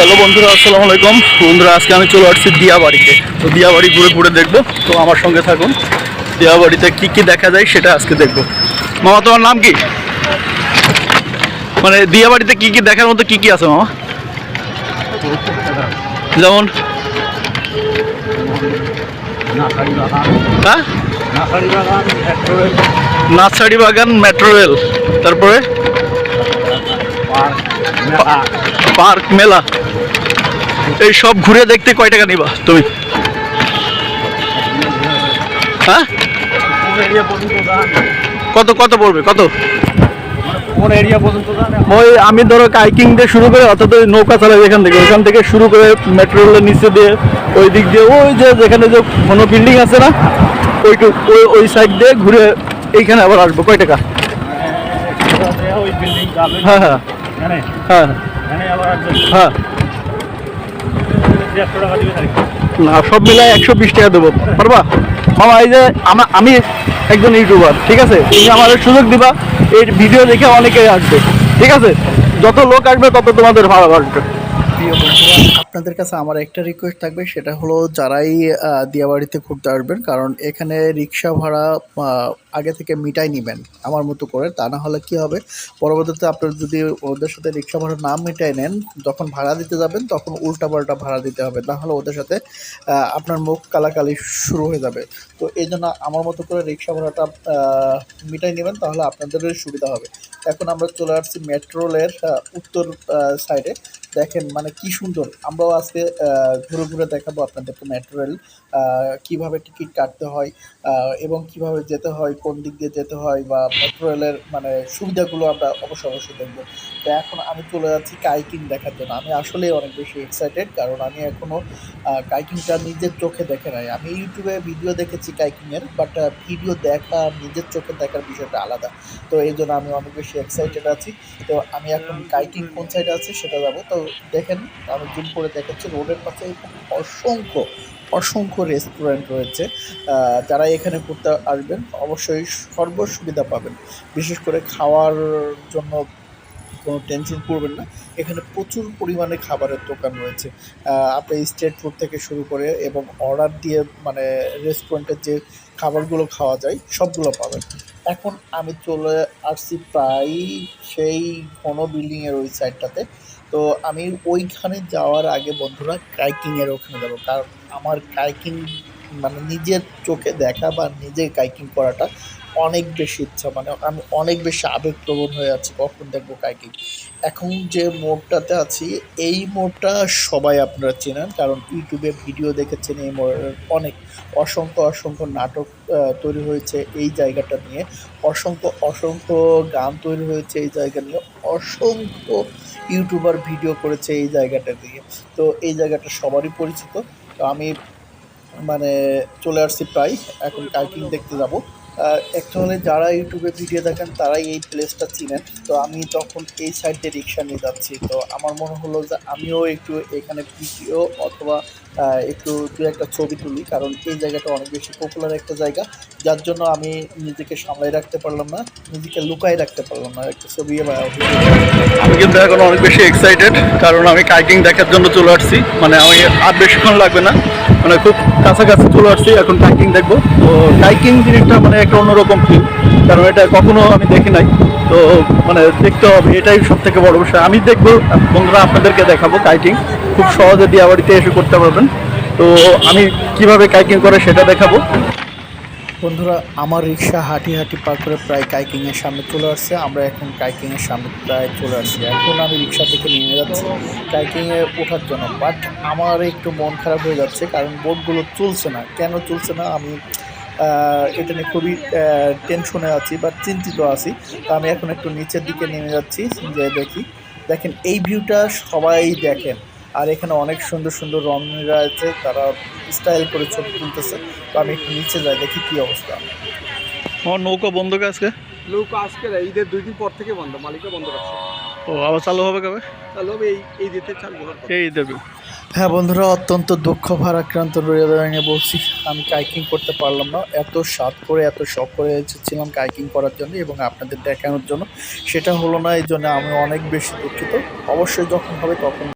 Hello বন্ধুরা, আসসালামু আলাইকুম। বন্ধুরা, আজকে আমি চলে আসছি দিয়াবাড়িতে। তো দিয়াবাড়ি ঘুরে ঘুরে দেখব। তো আমার সঙ্গে থাকুন। দিয়াবাড়িতে কি কি দেখা যায় সেটা আজকে দেখব। মামা, তোমার নাম কি? মানে দিয়াবাড়িতে কি কি দেখার মতো কি কি আছে, মামা? যেমন? হ্যাঁ? নার্সারি বাগান, মেট্রো রেল। তারপরে? পার্ক, মেলা। এই সব ঘুরে দেখতে কয় টাকা নিবা? তুমি। হ্যাঁ? কত কত পড়বে? কত? ওই আমি ধরো কাইকিং দিয়ে শুরু করে অর্থাৎ ওই নৌকা চালাই এখান থেকে ওখান থেকে শুরু করে মেট্রো রেলের নিচে দিয়ে, ওই দিক দিয়ে, ওই যে যেখানে যে কোনো বিল্ডিং আছে না ওইটুক ওই ওই সাইড দিয়ে ঘুরে এইখানে আবার আসব। কয় টাকা? ওই হ্যাঁ হ্যাঁ। হ্যাঁ। হ্যাঁ দেড়শো টাকা দিবে তাই না, সব মিলাই একশো বিশ টাকা দেবো। পারবা? মামা, এই যে আমি একজন ইউটিউবার, ঠিক আছে? তুমি আমাদের সুযোগ দিবা, এই ভিডিও দেখে অনেকেই আসবে, ঠিক আছে? যত লোক আসবে, তত তোমাদের ভালো বন্ধুরা, আপনাদের কাছে আমার একটা রিকোয়েস্ট থাকবে, সেটা হলো যারাই দিয়াবাড়িতে ঘুরতে আসবেন, কারণ এখানে রিক্সা ভাড়া আগে থেকে মিটাই নেবেন আমার মতো করে তা না হলে কি হবে? পরবর্তীতে আপনার যদি ওদের সাথে রিক্সা ভাড়া না মিটাই নেন যখন ভাড়া দিতে যাবেন তখন উল্টা পাল্টা ভাড়া দিতে হবে। না হলে ওদের সাথে আপনার মুখ কালাকালি শুরু হয়ে যাবে। তো এই জন্য আমার মতো করে রিক্সা ভাড়াটা মিটাই নেবেন তাহলে আপনাদেরও সুবিধা হবে। এখন আমরা চলে আসছি মেট্রো রেলের উত্তর সাইডে। দেখেন মানে কি সুন্দর। আমরাও আজকে ঘুরে ঘুরে দেখাবো আপনাদেরকে মেট্রো রেল আহ, টিকিট কাটতে হয় এবং কীভাবে যেতে হয় কোন দিক দিয়ে যেতে হয় বা মেট্রো রেলের মানে সুবিধাগুলো আমরা অবশ্যই অবশ্যই দেখব। তো এখন আমি চলে যাচ্ছি কাইকিং দেখার জন্য। আমি আসলে অনেক বেশি এক্সাইটেড কারণ আমি এখনও কাইকিংটা নিজের চোখে দেখে নাই। আমি ইউটিউবে ভিডিও দেখেছি কাইকিংয়ের বাট ভিডিও দেখা নিজের চোখে দেখার বিষয়টা আলাদা। তো এই জন্য আমি অনেক বেশি এক্সাইটেড আছি। তো আমি এখন কাইকিং কোন সাইডে আছে সেটা যাব। তো দেখেন, আমি জুম করে দেখাচ্ছি। রোডের পাশে অসংখ্য অসংখ্য রেস্টুরেন্ট রয়েছে যারা এখানে ঘুরতে আসবেন, অবশ্যই সর্ব সুবিধা পাবেন। বিশেষ করে খাওয়ার জন্য কোনো টেনশন করবেন না। এখানে প্রচুর পরিমাণে খাবারের দোকান রয়েছে। আপনি স্ট্রিট ফুড থেকে শুরু করে এবং অর্ডার দিয়ে মানে রেস্টুরেন্টের যে খাবারগুলো খাওয়া যায়, সবগুলো পাবেন। এখন আমি চলে আসছি প্রায় সেই ঘন বিল্ডিংয়ের ওই সাইডটাতে তো আমি ওইখানে যাওয়ার আগে বন্ধুরা কাইকিংয়ের ওখানে যাব। কারণ আমার কাইকিং মানে নিজের চোখে দেখা বা নিজে কাইকিং করাটা অনেক বেশি ইচ্ছা। মানে আমি অনেক বেশি আবেগপ্রবণ হয়ে আছি, কখন দেখব কাইকিং। এখন যে মোড়টাতে আছি, এই মোড়টা সবাই আপনারা চেনেন, কারণ ইউটিউবে ভিডিও দেখেছেন এই মোড়ের অনেক অসংখ্য অসংখ্য নাটক তৈরি হয়েছে এই জায়গাটা নিয়ে। অসংখ্য অসংখ্য গান তৈরি হয়েছে এই জায়গা নিয়ে। অসংখ্য ইউটিউবার ভিডিও করেছে এই জায়গাটা দিয়ে। তো এই জায়গাটা সবারই পরিচিত। তো আমি মানে চলে আসছি প্রায়। এখন কাইকিং দেখতে যাব। অ্যাকচুয়ালি যারা ইউটিউবে ভিডিও দেখেন, তারাই এই প্লেসটা চিনেন। তো আমি তখন এই সাইডে রিক্সা নিয়ে যাচ্ছি। তো আমার মনে হলো যে আমিও একটু এখানে ভিডিও অথবা একটু দু একটা ছবি তুলি, কারণ এই জায়গাটা অনেক বেশি পপুলার একটা জায়গা। যার জন্য আমি নিজেকে সামলাই রাখতে পারলাম না, নিজেকে লুকাই রাখতে পারলাম না। একটা ছবি আমি কিন্তু এখন অনেক বেশি এক্সাইটেড কারণ আমি কাইকিং দেখার জন্য চলে আসছি। মানে আমি আর বেশিক্ষণ লাগবে না। মানে খুব কাছাকাছি চলে আসছি, এখন কাইকিং দেখব। তো কাইকিং জিনিসটা মানে একটা অন্যরকম ফিল কারণ এটা কখনো আমি দেখি নাই। তো মানে দেখতে হবে, এটাই সব থেকে বড় বিষয়। আমি দেখব, বন্ধুরা আপনাদেরকে দেখাবো কাইকিং। খুব সহজে দিয়াবাড়িতে এসে করতে পারবেন। তো আমি কীভাবে কাইকিং করে সেটা দেখাবো। বন্ধুরা, আমার রিক্সা হাঁটি হাঁটি পার করে প্রায় কাইকিংয়ের সামনে চলে আসছে। আমরা এখন কাইকিংয়ের সামনে প্রায় চলে আসছি। এখন আমি রিক্সা থেকে নেমে যাচ্ছি কাইকিংয়ে ওঠার জন্য। বাট আমার একটু মন খারাপ হয়ে যাচ্ছে কারণ বোটগুলো চলছে না। কেন চলছে না? আমি এটা নিয়ে খুবই টেনশনে আছি বা চিন্তিত আছি। তো আমি এখন একটু নিচের দিকে নেমে যাচ্ছি। যে দেখি, দেখেন এই ভিউটা সবাই দেখেন। আর এখানে অনেক সুন্দর সুন্দর রমণীরা আছে তারা স্টাইল করে ছবি তুলতেছে। তো আমি একটু নিচে যাই দেখি কি অবস্থা। আমার নৌকা বন্ধ কে আজকে? লোক আজকে ঈদের দুই দিন পর থেকে বন্ধ মালিকও বন্ধ রাখছে। ও আবার চালু হবে কবে? তাহলে হবে এই এই দিতে চালু কথা। এই দেবে। হ্যাঁ বন্ধুরা অত্যন্ত দুঃখ ভারাক্রান্ত হৃদয়ে বলছি আমি কাইকিং করতে পারলাম না। এত স্বাদ করে এত শখ করে এসেছিলাম কাইকিং করার জন্য এবং আপনাদের দেখানোর জন্য। সেটা হলো না এই জন্য আমি অনেক বেশি দুঃখিত। অবশ্যই যখন হবে তখন